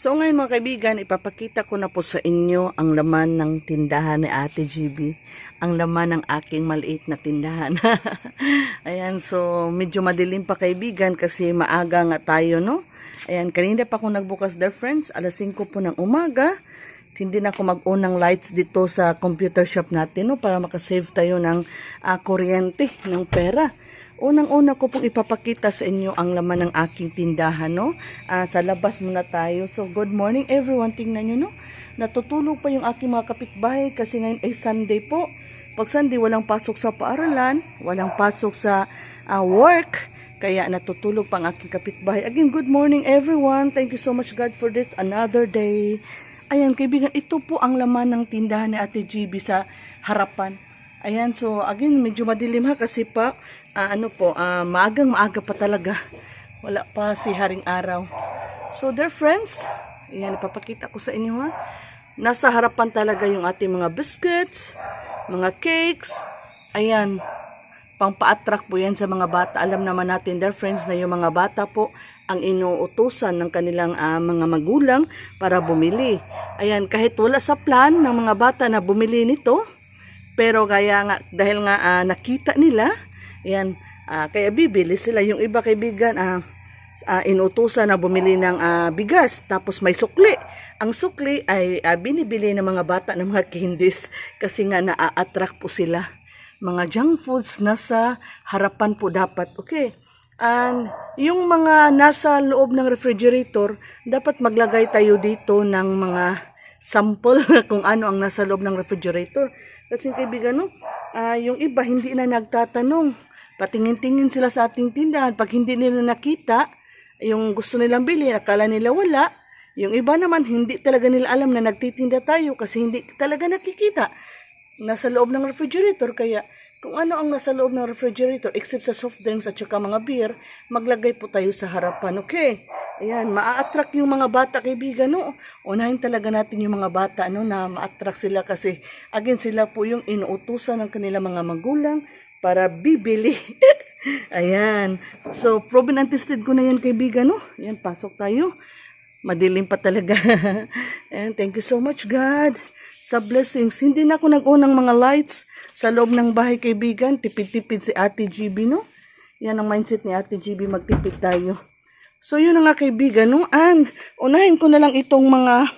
So ngayon mga kaibigan, ipapakita ko na po sa inyo ang laman ng tindahan ni Ate GB. Ang laman ng aking maliit na tindahan. Ayan, so medyo madilim pa kaibigan kasi maaga nga tayo, no? Ayan, kanina pa ako nagbukas there friends, alas 5 po ng umaga. Hindi na ako mag-unang lights dito sa computer shop natin, no? Para makasave tayo ng ah, kuryente, ng pera. Unang-una ko pong ipapakita sa inyo ang laman ng aking tindahan, no? Ah, sa labas muna tayo. So, good morning everyone. Tingnan nyo, no? Natutulog pa yung aking mga kapitbahay kasi ngayon ay Sunday po. Pag Sunday, walang pasok sa paaralan, walang pasok sa ah, work. Kaya natutulog pa ang aking kapitbahay. Again, good morning everyone. Thank you so much God for this another day. Ayan, kaibigan, ito po ang laman ng tindahan ni Ate GB sa harapan. Ayan, so again, medyo madilim ha kasi pa, ah, ano po, ah, maagang maaga pa talaga. Wala pa si Haring Araw. So, dear friends, ayan, ipapakita ko sa inyo ha. Nasa harapan talaga yung ating mga biscuits, mga cakes. Ayan, pang pa-attract po yan sa mga bata. Alam naman natin, dear friends, na yung mga bata po ang inuutusan ng kanilang ah, mga magulang para bumili. Ayan, kahit wala sa plan ng mga bata na bumili nito, pero kaya nga, dahil nga ah, nakita nila, ayan, ah, kaya bibili sila. Yung iba kaibigan, ah, ah, inutusan na bumili ng ah, bigas, tapos may sukli. Ang sukli ay ah, binibili ng mga bata ng mga candies kasi nga na-attract po sila. Mga junk foods nasa harapan po dapat. Okay. And yung mga nasa loob ng refrigerator, dapat maglagay tayo dito ng mga sample kung ano ang nasa loob ng refrigerator. Kasi kaibigan, no, ah, yung iba hindi na nagtatanong. Patingin-tingin sila sa ating tindahan. Pag hindi nila nakita, yung gusto nilang bilhin, akala nila wala. Yung iba naman, hindi talaga nila alam na nagtitinda tayo kasi hindi talaga nakikita. Nasa loob ng refrigerator, kaya kung ano ang nasa loob ng refrigerator, except sa soft drinks at saka mga beer, maglagay po tayo sa harapan, okay? Ayan, maa-attract yung mga bata, kaibigan, no? Unahin talaga natin yung mga bata, no, na ma-attract sila kasi, again, sila po yung inuutusan ng kanilang mga magulang para bibili. Ayan. So, proven and tested ko na yan, kaibigan, no? Ayan, pasok tayo. Madilim pa talaga. And thank you so much, God, sa blessings. Hindi na ako nag-unang mga lights sa loob ng bahay, kaibigan. Tipid-tipid si Ate GB, no? Yan ang mindset ni Ate GB, magtipid tayo. So, yun na nga, kaibigan, no? And, unahin ko na lang itong mga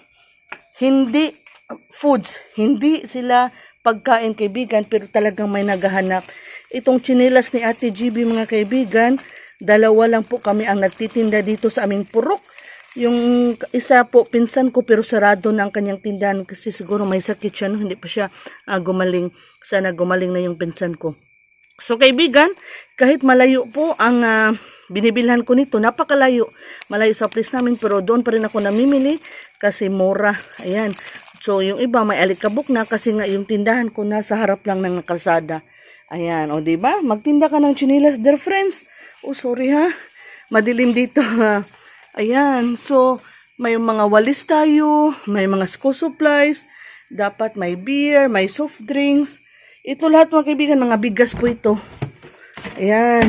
hindi foods. Hindi sila pagkain, kaibigan, pero talagang may naghahanap. Itong chinilas ni Ate GB, mga kaibigan, dalawa lang po kami ang nagtitinda dito sa aming purok. Yung isa po, pinsan ko pero sarado na ang kanyang tindahan kasi siguro may sakit siya, no? hindi pa siya ah, gumaling. Sana gumaling na yung pinsan ko. So kaibigan, kahit malayo po ang ah, binibilhan ko nito, napakalayo. Malayo sa place namin pero doon pa rin ako namimili kasi mura. Ayan. So yung iba may alikabok na kasi nga yung tindahan ko nasa harap lang ng kalsada. Ayan, o di ba? Magtinda ka ng chinilas, dear friends. Oh, sorry ha. Madilim dito. Ayan, so may mga walis tayo, may mga school supplies, dapat may beer, may soft drinks. Ito lahat mga kaibigan, mga bigas po ito. Ayan.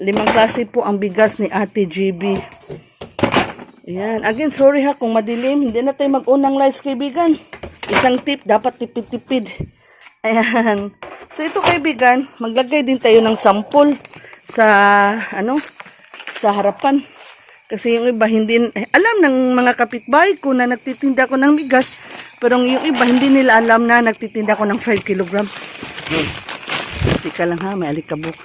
Limang klase po ang bigas ni Ate GB. Ayan. Again, sorry ha kung madilim. Hindi na tayo mag-unang lights kaibigan. Isang tip, dapat tipid-tipid. Ayan. So ito kaibigan, maglagay din tayo ng sample sa ano sa harapan. Kasi yung iba hindi alam ng mga kapitbahay ko na nagtitinda ko ng bigas, pero yung iba hindi nila alam na nagtitinda ko ng 5 kilogram. Hmm. Tika lang ha, may alikabok.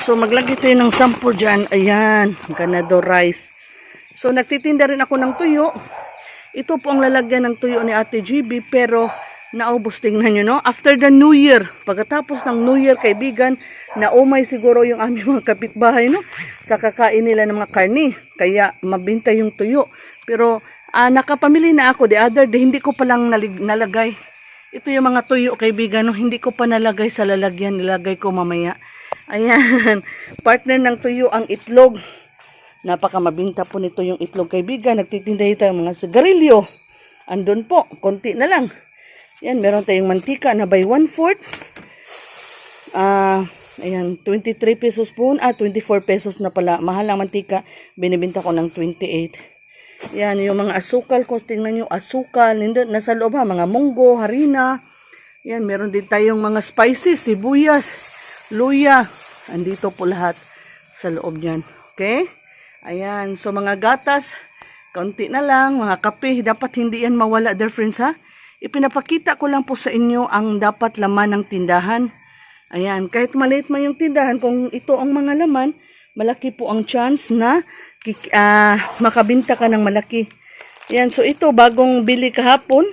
So maglagay tayo ng sample dyan. Ayan, ganado rice. So nagtitinda rin ako ng tuyo. Ito po ang lalagyan ng tuyo ni Ate GB pero naubos tingnan nyo no. After the New Year, pagkatapos ng New Year kaibigan, naumay siguro yung aming mga kapitbahay no sa kakain nila ng mga karni. Kaya mabinta yung tuyo. Pero ah, nakapamili na ako the other day, hindi ko palang nalig- nalagay. Ito yung mga tuyo kaibigan no, hindi ko pa nalagay sa lalagyan, nilagay ko mamaya. Ayan, partner ng tuyo ang itlog. Napaka mabinta po nito yung itlog kaibigan. Nagtitinda tayo ng mga sigarilyo. Andun po, konti na lang. Yan, meron tayong mantika na by 1 fourth. Ah, ayan, 23 pesos po. Ah, 24 pesos na pala. Mahal ang mantika. Binibinta ko ng 28. Yan, yung mga asukal ko, tingnan nyo, asukal, nasa loob ha, mga munggo, harina. Yan, meron din tayong mga spices, sibuyas, luya. Andito po lahat sa loob niyan. Okay? Ayan, so mga gatas, kaunti na lang, mga kape, dapat hindi yan mawala, dear friends ha. Ipinapakita ko lang po sa inyo ang dapat laman ng tindahan. Ayan, kahit maliit man yung tindahan, kung ito ang mga laman, malaki po ang chance na ah, makabinta ka ng malaki. Ayan, so ito, bagong bili kahapon.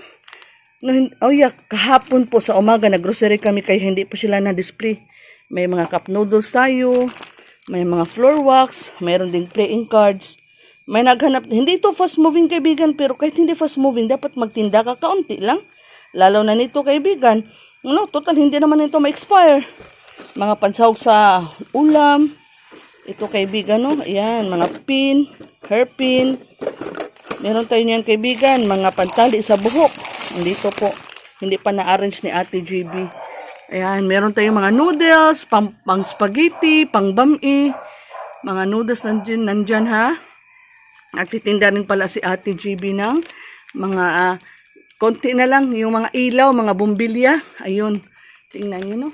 No, oh yeah, kahapon po sa umaga, naggrocery kami kaya hindi po sila na-display. May mga cup noodles tayo, may mga floor wax, mayroon ding playing cards. May naghanap, hindi ito fast moving kaibigan, pero kahit hindi fast moving, dapat magtinda ka kaunti lang. Lalo na nito kaibigan. No, total hindi naman ito ma-expire. Mga pansahog sa ulam. Ito kaibigan, no? Ayan, mga pin, hairpin. Meron tayo niyan kaibigan, mga pantali sa buhok. Dito po, hindi pa na-arrange ni Ate GB. Ayan, meron tayong mga noodles, pang, pang spaghetti, pang bami. Mga noodles nandyan, nandyan ha. Nagtitinda rin pala si Ate GB ng mga ah, konti na lang, yung mga ilaw, mga bumbilya. Ayun, tingnan nyo no.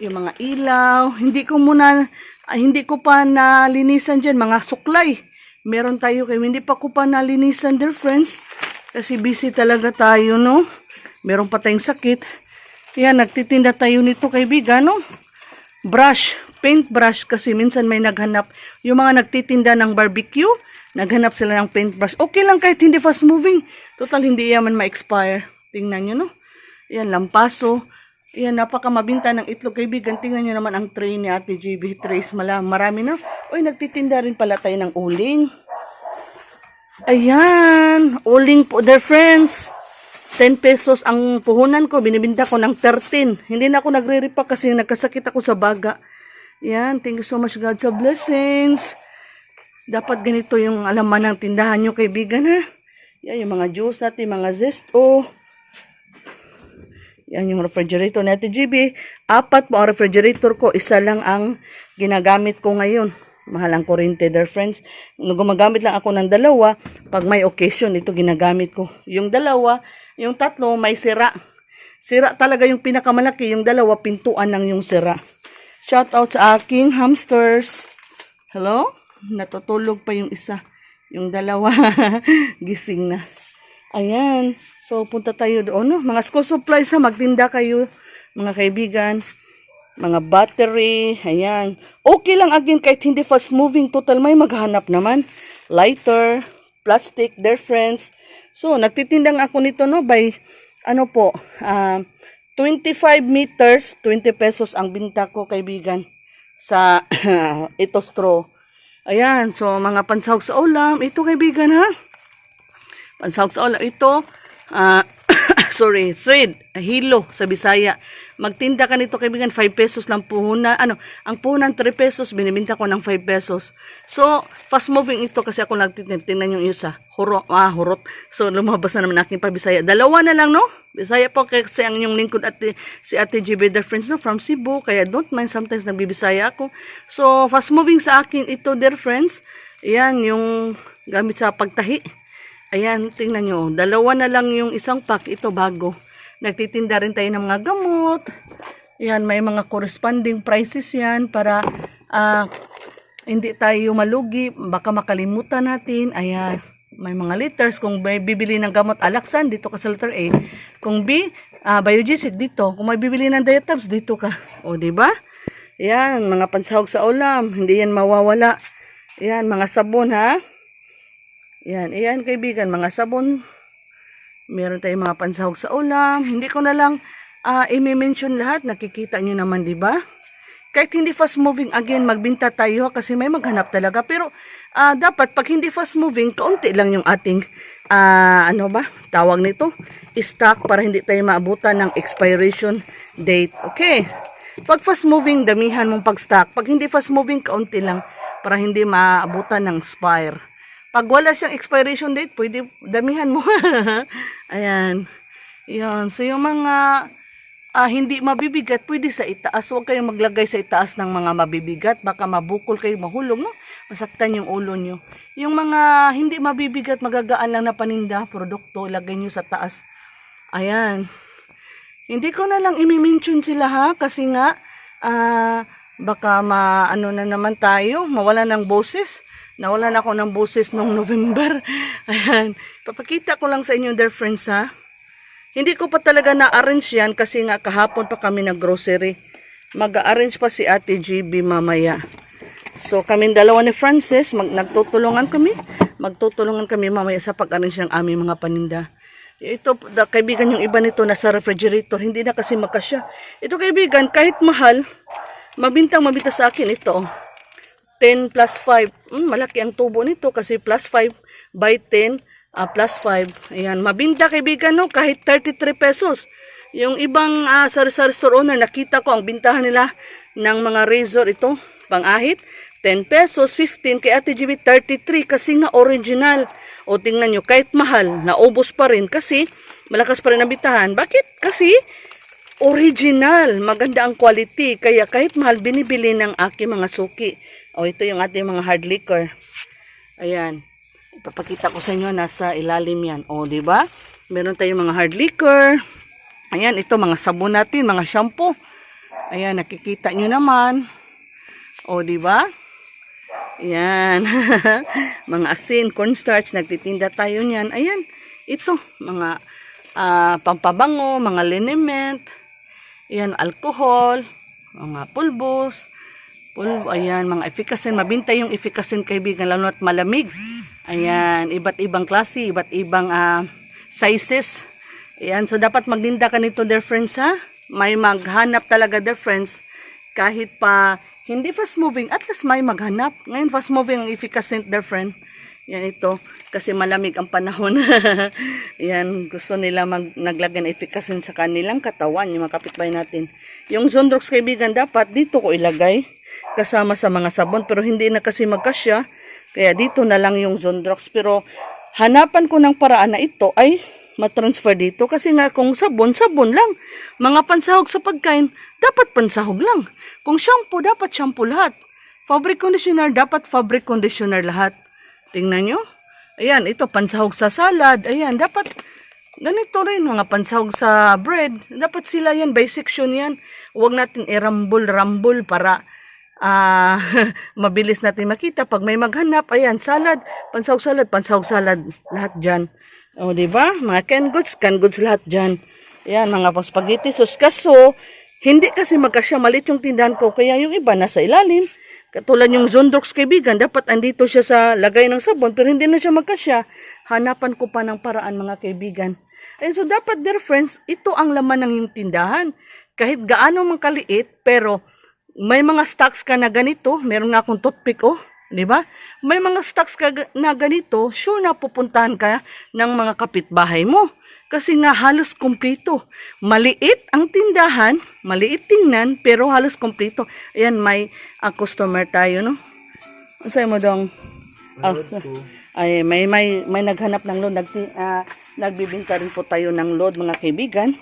Yung mga ilaw, hindi ko muna, ah, hindi ko pa nalinisan dyan, mga suklay. Meron tayo kayo, hindi pa ko pa nalinisan dear friends. Kasi busy talaga tayo, no? Meron pa tayong sakit. Yan, nagtitinda tayo nito kaibigan, no? Brush, paint brush kasi minsan may naghanap. Yung mga nagtitinda ng barbecue, naghanap sila ng paint brush. Okay lang kahit hindi fast moving. Total, hindi yaman ma-expire. Tingnan nyo, no? Yan, lampaso. Yan, napaka mabinta ng itlog kaibigan. Tingnan nyo naman ang tray ni Ate GB. Trays, mala, marami, no? Uy, nagtitinda rin pala tayo ng uling. Ayan, uling po, dear friends. 10 pesos ang puhunan ko, binibinta ko ng 13. Hindi na ako nagre-repack kasi nagkasakit ako sa baga. Yan, thank you so much God sa blessings. Dapat ganito yung alaman ng tindahan nyo kaibigan ha. Yan, yung mga juice natin, mga zesto. Yan yung refrigerator natin, GB. Apat po ang refrigerator ko. Isa lang ang ginagamit ko ngayon. Mahal ang kuryente, dear friends. Gumagamit lang ako ng dalawa, pag may occasion, ito ginagamit ko. Yung dalawa, yung tatlo, may sira. Sira talaga yung pinakamalaki. Yung dalawa, pintuan lang yung sira. Shout out sa aking hamsters. Hello? Natutulog pa yung isa. Yung dalawa, gising na. Ayan. So, punta tayo doon. No? Mga school supplies ha. Magtinda kayo, mga kaibigan. Mga battery. Ayan. Okay lang again kahit hindi fast moving. Total may maghanap naman. Lighter, plastic, their friends. So, nagtitindang ako nito no by ano po, ah, 25 meters, 20 pesos ang binta ko kaibigan sa ito straw. Ayan, so mga pansahog sa ulam. Ito kaibigan ha. Pansahog sa ulam. Ito, ah, sorry, thread, hilo sa Bisaya. Magtinda ka nito kaibigan, 5 pesos lang puhunan. Ano, ang puhunan 3 pesos, binibinta ko ng 5 pesos. So, fast moving ito kasi ako nagtitinda. Tingnan yung isa. Huro, ah, hurot. So, lumabas na naman aking pa Bisaya. Dalawa na lang, no? Bisaya po kasi ang yung lingkod at si Ate GB the friends no from Cebu kaya don't mind sometimes nagbibisaya ako. So fast moving sa akin ito dear friends. Yan yung gamit sa pagtahi. Ayan, tingnan nyo. Dalawa na lang yung isang pack. Ito bago. Nagtitinda rin tayo ng mga gamot. Ayan, may mga corresponding prices yan para ah, hindi tayo malugi. Baka makalimutan natin. Ayan, may mga liters. Kung bibili ng gamot alaksan, dito ka sa letter A. Kung B, ah, biogesic dito. Kung may bibili ng diatabs, dito ka. O, ba? Ayan, mga pansahog sa ulam. Hindi yan mawawala. Ayan, mga sabon ha. Yan, ayan kaibigan, mga sabon. Meron tayong mga pansahog sa ulam. Hindi ko na lang uh, i-mention lahat. Nakikita nyo naman, di ba? Kahit hindi fast moving, again, magbinta tayo kasi may maghanap talaga. Pero ah, dapat pag hindi fast moving, kaunti lang yung ating, ah, ano ba, tawag nito, stock para hindi tayo maabutan ng expiration date. Okay. Pag fast moving, damihan mong pag-stock. Pag hindi fast moving, kaunti lang para hindi maabutan ng expire. Pag wala siyang expiration date, pwede damihan mo. Ayan. Yan. So, yung mga ah, hindi mabibigat, pwede sa itaas. Huwag kayong maglagay sa itaas ng mga mabibigat. Baka mabukol kayo, mahulog, no? Masaktan yung ulo nyo. Yung mga hindi mabibigat, magagaan lang na paninda, produkto, ilagay nyo sa taas. Ayan. Hindi ko na lang imi-mention sila ha, kasi nga, ah, baka ma, ano na naman tayo, mawala ng boses. Nawalan ako ng boses nung November. Ayan. Papakita ko lang sa inyo, dear friends, ha. Hindi ko pa talaga na-arrange yan kasi nga kahapon pa kami nag-grocery. Mag-arrange pa si Ate GB mamaya. So kami dalawa ni Francis, mag nagtutulungan kami. Magtutulungan kami mamaya sa pag-arrange ng aming mga paninda. Ito, da, kaibigan yung iba nito nasa refrigerator, hindi na kasi makasya. Ito kaibigan, kahit mahal, mabintang mabita sa akin ito. 10 plus 5. Mm, malaki ang tubo nito kasi plus 5 by 10 ah, plus 5. Ayan, mabinta kaibigan no, kahit 33 pesos. Yung ibang uh, sari-sari store owner, nakita ko ang bintahan nila ng mga razor ito, pang-ahit, 10 pesos, 15, kay Ate GB 33 kasi nga original. O tingnan nyo, kahit mahal, naubos pa rin kasi malakas pa rin ang bintahan. Bakit? Kasi original, maganda ang quality. Kaya kahit mahal, binibili ng aking mga suki. O ito yung ating mga hard liquor. Ayan. Ipapakita ko sa inyo, nasa ilalim yan. O, di ba? Meron tayong mga hard liquor. Ayan, ito mga sabon natin, mga shampoo. Ayan, nakikita nyo naman. O, di ba? Ayan. mga asin, cornstarch, nagtitinda tayo niyan. Ayan, ito, mga ah, pampabango, mga liniment. Ayan, alcohol, mga pulbos. Pulbo, ayan, mga efficacy. Mabinta yung efficacy kaibigan, lalo at malamig. Ayan, iba't ibang klase, iba't ibang ah, sizes. Ayan, so dapat magdinda ka nito, dear friends, ha? May maghanap talaga, dear friends, kahit pa hindi fast moving, at least may maghanap. Ngayon, fast moving ang efficacy, dear friend. Yan ito, kasi malamig ang panahon. Yan, gusto nila mag, naglagay ng efficacy sa kanilang katawan, yung mga kapitbahay natin. Yung Zondrox kaibigan, dapat dito ko ilagay, kasama sa mga sabon, pero hindi na kasi magkasya, kaya dito na lang yung Zondrox. Pero hanapan ko ng paraan na ito ay matransfer dito, kasi nga kung sabon, sabon lang. Mga pansahog sa pagkain, dapat pansahog lang. Kung shampoo, dapat shampoo lahat. Fabric conditioner, dapat fabric conditioner lahat. Tingnan nyo. Ayan, ito, pansahog sa salad. Ayan, dapat ganito rin, mga pansahog sa bread. Dapat sila yan, by section yan. Huwag natin i-rumble-rumble para ah mabilis natin makita. Pag may maghanap, ayan, salad, pansahog salad, pansahog salad, lahat dyan. O, di ba? Mga canned goods, canned goods lahat dyan. Ayan, mga spaghetti sauce. Kaso, hindi kasi magkasya malit yung tindahan ko, kaya yung iba nasa ilalim. Katulad yung Zondrox kaibigan, dapat andito siya sa lagay ng sabon, pero hindi na siya magkasya. Hanapan ko pa ng paraan mga kaibigan. And so dapat dear friends, ito ang laman ng iyong tindahan. Kahit gaano mang kaliit, pero may mga stocks ka na ganito, meron nga akong toothpick oh, di ba? May mga stocks ka na ganito, sure na pupuntahan ka ng mga kapitbahay mo. Kasi nga halos kumpleto. Maliit ang tindahan, maliit tingnan, pero halos kumpleto. Ayan, may ah, customer tayo, no? Sa'yo mo dong? Ah, ay, may, may, may naghanap ng load. Nagti, ah, nagbibinta rin po tayo ng load, mga kaibigan.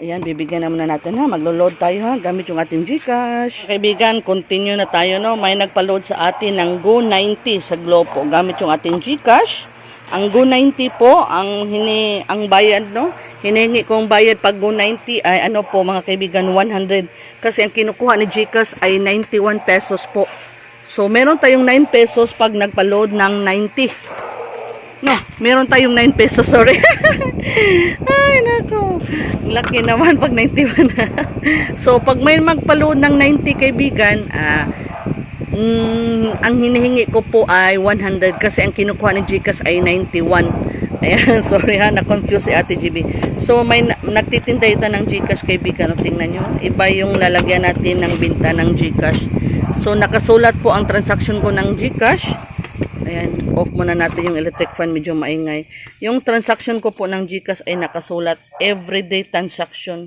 Ayan, bibigyan na natin ha. Maglo-load tayo ha, gamit yung ating Gcash. Kaibigan, continue na tayo no. May nagpa-load sa atin ng Go 90 sa Globo gamit yung ating Gcash. Ang Go 90 po, ang hini ang bayad no. Hiningi kong bayad pag Go 90 ay ano po mga kaibigan 100 kasi ang kinukuha ni Gcash ay 91 pesos po. So meron tayong 9 pesos pag nagpa-load ng 90. No, meron tayong 9 pesos, sorry. Ay, nako. Laki naman pag 91. so, pag may magpa-load ng 90 kaibigan, ah, mm, ang hinihingi ko po ay 100 kasi ang kinukuha ni Gcash ay 91. Ayan, sorry ha, na-confuse si Ate GB. So, may na- nagtitinda ito ng Gcash kaibigan. Tingnan nyo. Iba yung lalagyan natin ng binta ng Gcash. So, nakasulat po ang transaction ko ng Gcash. Ayan, off muna natin yung electric fan, medyo maingay. Yung transaction ko po ng GCash ay nakasulat everyday transaction.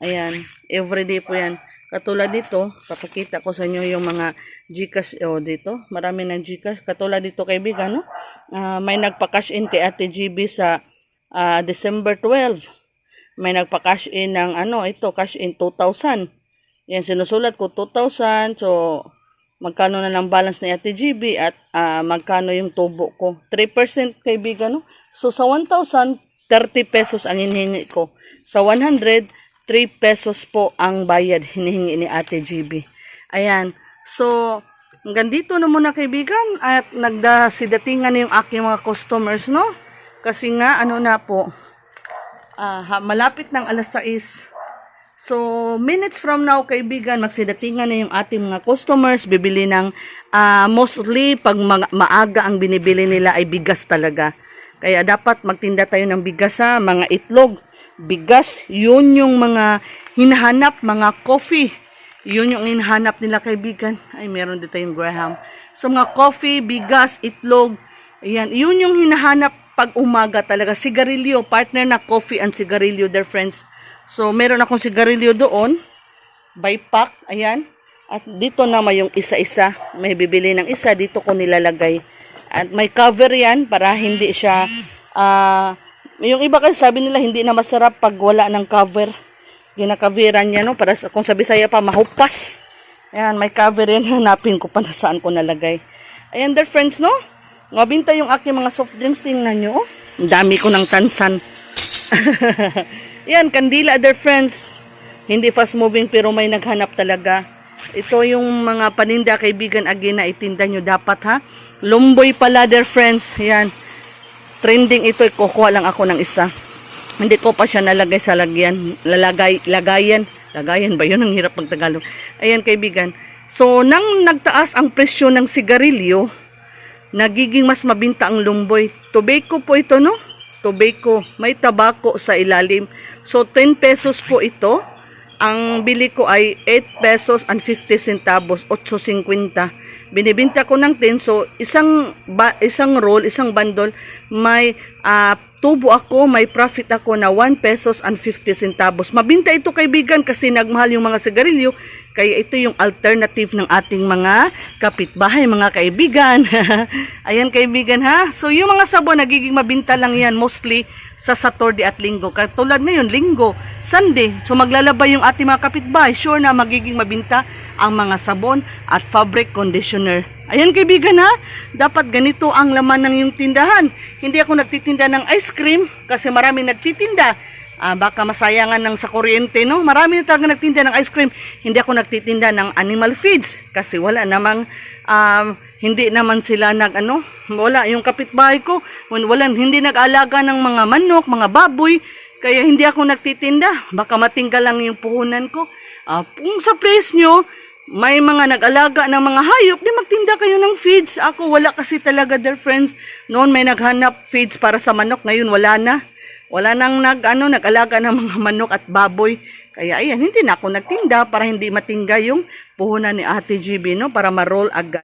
Ayan, everyday po yan. Katulad dito, papakita ko sa inyo yung mga GCash oh, dito. Marami ng GCash. Katulad dito kaibigan, no? Ah, may nagpa-cash in kay Ate GB sa ah, December 12. may nagpa-cash in ng ano, ito, cash in 2,000. Yan, sinusulat ko 2,000. So, magkano na ng balance ni Ate GB at ah, magkano yung tubo ko. 3% kaibigan, no? So, sa 1,000, 30 pesos ang hinihingi ko. Sa 100, 3 pesos po ang bayad hinihingi ni Ate GB. Ayan. So, hanggang dito na muna kaibigan at nagdasidatingan na yung aking mga customers, no? Kasi nga, ano na po, ha- malapit ng alas 6. So, minutes from now, kaibigan, magsidatingan na yung ating mga customers, bibili ng, ah, mostly, pag ma- maaga ang binibili nila ay bigas talaga. Kaya dapat magtinda tayo ng bigas ha, mga itlog, bigas, yun yung mga hinahanap, mga coffee. Yun yung hinahanap nila kaibigan. Ay, meron dito yung Graham. So, mga coffee, bigas, itlog, ayan, yun yung hinahanap pag umaga talaga. Sigarilyo, partner na coffee and sigarilyo, dear friends. So, meron akong sigarilyo doon. By pack, ayan. At dito naman yung isa-isa. May bibili ng isa, dito ko nilalagay. At may cover yan para hindi siya, ah, yung iba kasi sabi nila hindi na masarap pag wala ng cover. Ginakaveran niya, no? Para kung sabi saya pa, mahupas. Ayan, may cover yan. Hanapin ko pa na saan ko nalagay. Ayan, dear friends, no? Mabinta yung aking mga soft drinks. Tingnan nyo, oh. Ang dami ko ng tansan. Yan, kandila, dear friends. Hindi fast moving pero may naghanap talaga. Ito yung mga paninda kaibigan again na itinda nyo dapat ha. Lumboy pala, dear friends. Yan. Trending ito, kukuha lang ako ng isa. Hindi ko pa siya nalagay sa lagyan. Lalagay, lagayan. Lagayan ba yun? Ang hirap pag Tagalog. Ayan, kaibigan. So, nang nagtaas ang presyo ng sigarilyo, nagiging mas mabinta ang lumboy. Tobacco po ito, no? Tobacco. May tabako sa ilalim. So, 10 pesos po ito. Ang bili ko ay 8 pesos and 50 centavos, 8.50. Binibinta ko ng 10. So, isang, ba, isang roll, isang bundle, may ah, tubo ako, may profit ako na 1 pesos and 50 centavos. Mabinta ito kaibigan kasi nagmahal yung mga sigarilyo. Kaya ito yung alternative ng ating mga kapitbahay, mga kaibigan. Ayan kaibigan ha. So yung mga sabon nagiging mabinta lang yan mostly sa Saturday at Linggo. Katulad ngayon, Linggo, Sunday. So maglalaba yung ating mga kapitbahay. Sure na magiging mabinta ang mga sabon at fabric conditioner. Ayan kaibigan ha, dapat ganito ang laman ng iyong tindahan. Hindi ako nagtitinda ng ice cream kasi maraming nagtitinda. Ah, baka masayangan ng sa kuryente, no? Marami na talaga nagtinda ng ice cream. Hindi ako nagtitinda ng animal feeds kasi wala namang um, hindi naman sila nag ano, wala yung kapitbahay ko, wala hindi nag-alaga ng mga manok, mga baboy, kaya hindi ako nagtitinda. Baka matinggal lang yung puhunan ko. Ah, kung sa place nyo, may mga nag-alaga ng mga hayop, di magtinda kayo ng feeds. Ako wala kasi talaga, dear friends. Noon may naghanap feeds para sa manok, ngayon wala na. Wala nang nag, ano, nag-alaga ng mga manok at baboy. Kaya ayan, hindi na ako nagtinda para hindi matingga yung puhunan ni Ate GB, no? Para ma-roll agad.